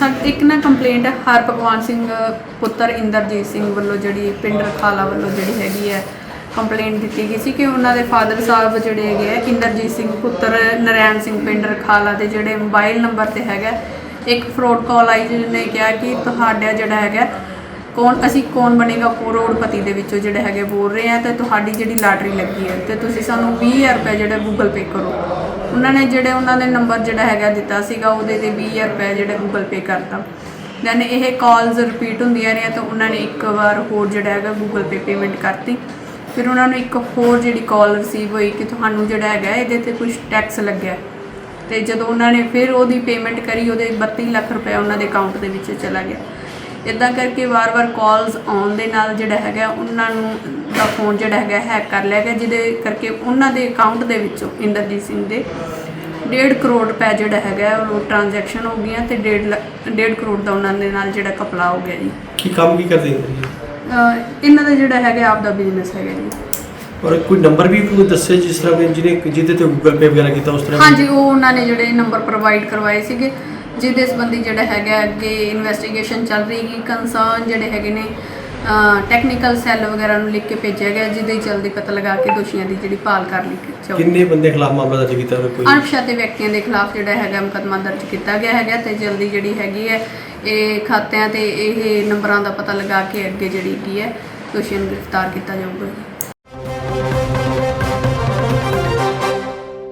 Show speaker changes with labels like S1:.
S1: ਨਾ ਕੰਪਲੇਂਟ ਹਰ ਭਗਵਾਨ ਸਿੰਘ ਪੁੱਤਰ ਇੰਦਰਜੀਤ ਸਿੰਘ ਵੱਲੋਂ ਜਿਹੜੀ, ਪਿੰਡ ਰਖਾਲਾ ਵੱਲੋਂ ਜਿਹੜੀ ਹੈਗੀ ਹੈ ਕੰਪਲੇਂਟ ਦਿੱਤੀ ਗਈ ਸੀ ਕਿ ਉਹਨਾਂ ਦੇ ਫਾਦਰ ਸਾਹਿਬ ਜਿਹੜੇ ਹੈਗੇ ਹੈ ਇੰਦਰਜੀਤ ਸਿੰਘ ਪੁੱਤਰ, ਨਰੈਣ ਸਿੰਘ ਪਿੰਡ ਰਖਾਲਾ ਦੇ ਜਿਹੜੇ ਮੋਬਾਈਲ ਨੰਬਰ ਤੇ ਹੈਗਾ, ਇੱਕ ਫਰੋਡ ਕਾਲ ਆਈ ਜਿਹਨੇ ਕਿਹਾ ਕਿ ਤੁਹਾਡਾ ਜਿਹੜਾ ਹੈਗਾ ਕੌਣ, ਅਸੀਂ ਕੌਣ ਬਣੇਗਾ ਕਰੋੜਪਤੀ ਦੇ ਵਿੱਚੋਂ ਜਿਹੜੇ ਹੈਗੇ ਬੋਲ ਰਹੇ ਆ ਤੇ ਤੁਹਾਡੀ ਜਿਹੜੀ ਲਾਟਰੀ ਲੱਗੀ ਹੈ ਤੇ ਤੁਸੀਂ ਸਾਨੂੰ 20000 ਰੁਪਏ ਜਿਹੜਾ ਗੂਗਲ ਪੇ ਕਰੋ। ਉਹਨਾਂ ਨੇ ਜਿਹੜੇ, ਉਹਨਾਂ ਦੇ ਨੰਬਰ ਜਿਹੜਾ ਹੈਗਾ ਦਿੱਤਾ ਸੀਗਾ, ਉਹਦੇ ਤੇ 20000 ਰੁਪਏ ਜਿਹੜਾ ਗੂਗਲ ਪੇ ਕਰਤਾ। ਦੈਨ ਇਹ ਕਾਲਸ ਰਿਪੀਟ ਹੁੰਦੀਆਂ ਰਹੀਆਂ ਤਾਂ ਉਹਨਾਂ ਨੇ ਇੱਕ ਵਾਰ ਹੋਰ ਜਿਹੜਾ ਹੈਗਾ ਗੂਗਲ ਪੇ ਪੇਮੈਂਟ ਕਰਤੀ। ਫਿਰ ਉਹਨਾਂ ਨੂੰ ਇੱਕ ਹੋਰ ਜਿਹੜੀ ਕਾਲ ਰਿਸੀਵ ਹੋਈ ਕਿ ਤੁਹਾਨੂੰ ਜਿਹੜਾ ਹੈਗਾ ਇਹਦੇ ਤੇ ਕੁਝ ਟੈਕਸ ਲੱਗਿਆ। ਤੇ ਜਦੋਂ ਉਹਨਾਂ ਨੇ ਫਿਰ ਉਹਦੀ ਪੇਮੈਂਟ ਕਰੀ, ਉਹਦੇ 32 ਲੱਖ ਰੁਪਏ ਉਹਨਾਂ ਦੇ ਅਕਾਊਂਟ ਦੇ ਵਿੱਚ ਚਲਾ ਗਿਆ। ਇਦਾਂ ਕਰਕੇ ਵਾਰ-ਵਾਰ ਕਾਲਸ ਆਉਣ ਦੇ ਨਾਲ ਜਿਹੜਾ ਹੈਗਾ ਉਹਨਾਂ ਨੂੰ ਦਾ ਫੋਨ ਜਿਹੜਾ ਹੈਗਾ ਹੈਕ ਕਰ ਲਿਆ ਗਿਆ ਜਿਹਦੇ ਕਰਕੇ ਉਹਨਾਂ ਦੇ ਅਕਾਊਂਟ ਦੇ ਵਿੱਚੋਂ ਇੰਦਰਜੀਤ ਸਿੰਘ ਦੇ 1.5 ਕਰੋੜ ਰੁਪਏ ਜਿਹੜਾ ਹੈਗਾ ਉਹ ਟ੍ਰਾਂਜੈਕਸ਼ਨ ਹੋ ਗਈਆਂ ਤੇ 1.5 1.5 ਕਰੋੜ ਦਾ ਉਹਨਾਂ ਦੇ ਨਾਲ ਜਿਹੜਾ ਕਪਲਾ ਹੋ ਗਿਆ ਜੀ।
S2: ਕੀ ਕੰਮ ਕੀ ਕਰਦੇ ਹੋ
S1: ਅਹ ਇਹਨਾਂ ਦਾ ਜਿਹੜਾ ਹੈਗਾ ਆਪ ਦਾ ਬਿਜ਼ਨਸ ਹੈਗਾ ਜੀ।
S2: ਔਰ ਕੋਈ ਨੰਬਰ ਵੀ ਕੋਈ ਦੱਸੇ ਜਿਸ ਤਰ੍ਹਾਂ ਜਿਹਨੇ ਜਿਹਦੇ ਤੇ ਗੂਗਲ ਪੇ ਵਗੈਰਾ ਕੀਤਾ ਉਸ ਤਰ੍ਹਾਂ
S1: ਹਾਂਜੀ ਉਹ ਉਹਨਾਂ ਨੇ ਜਿਹੜੇ ਨੰਬਰ ਪ੍ਰੋਵਾਈਡ ਕਰਵਾਏ ਸੀਗੇ। ਜਿਹਦੇ ਸੰਬੰਧੀ ਜਿਹੜਾ ਹੈਗਾ ਅੱਗੇ ਇਨਵੈਸਟੀਗੇਸ਼ਨ ਚੱਲ ਰਹੀ ਹੈ ਕੰਸਰਨ ਜਿਹੜੇ ਹੈਗੇ ਨੇ ਟੈਕਨੀਕਲ ਸੈੱਲ ਵਗੈਰਾ ਨੂੰ ਲਿਖ ਕੇ ਭੇਜਿਆ ਗਿਆ ਜਿਹਦੇ ਜਲਦੀ ਪਤਾ ਲਗਾ ਕੇ ਦੋਸ਼ੀਆਂ ਦੀ ਜਿਹੜੀ ਭਾਲ ਕਰ ਲਈ
S2: ਕਿੰਨੇ ਬੰਦੇ ਖਿਲਾਫ ਮਾਮਲਾ ਦਰਜ ਕੀਤਾ ਹੋਇਆ ਕੋਈ
S1: ਅਣਪਛਾਤੇ ਵਿਅਕਤੀਆਂ ਦੇ ਖਿਲਾਫ ਜਿਹੜਾ ਹੈਗਾ ਮੁਕੱਦਮਾ ਦਰਜ ਕੀਤਾ ਗਿਆ ਹੈਗਾ ਤੇ ਜਲਦੀ ਜਿਹੜੀ ਹੈਗੀ ਹੈ ਇਹ ਖਾਤਿਆਂ ਤੇ ਇਹ ਨੰਬਰਾਂ ਦਾ ਪਤਾ ਲਗਾ ਕੇ ਅੱਗੇ ਜਿਹੜੀ ਕੀ ਹੈ ਦੋਸ਼ੀਆਂ ਨੂੰ ਗ੍ਰਿਫਤਾਰ ਕੀਤਾ ਜਾਊਗਾ।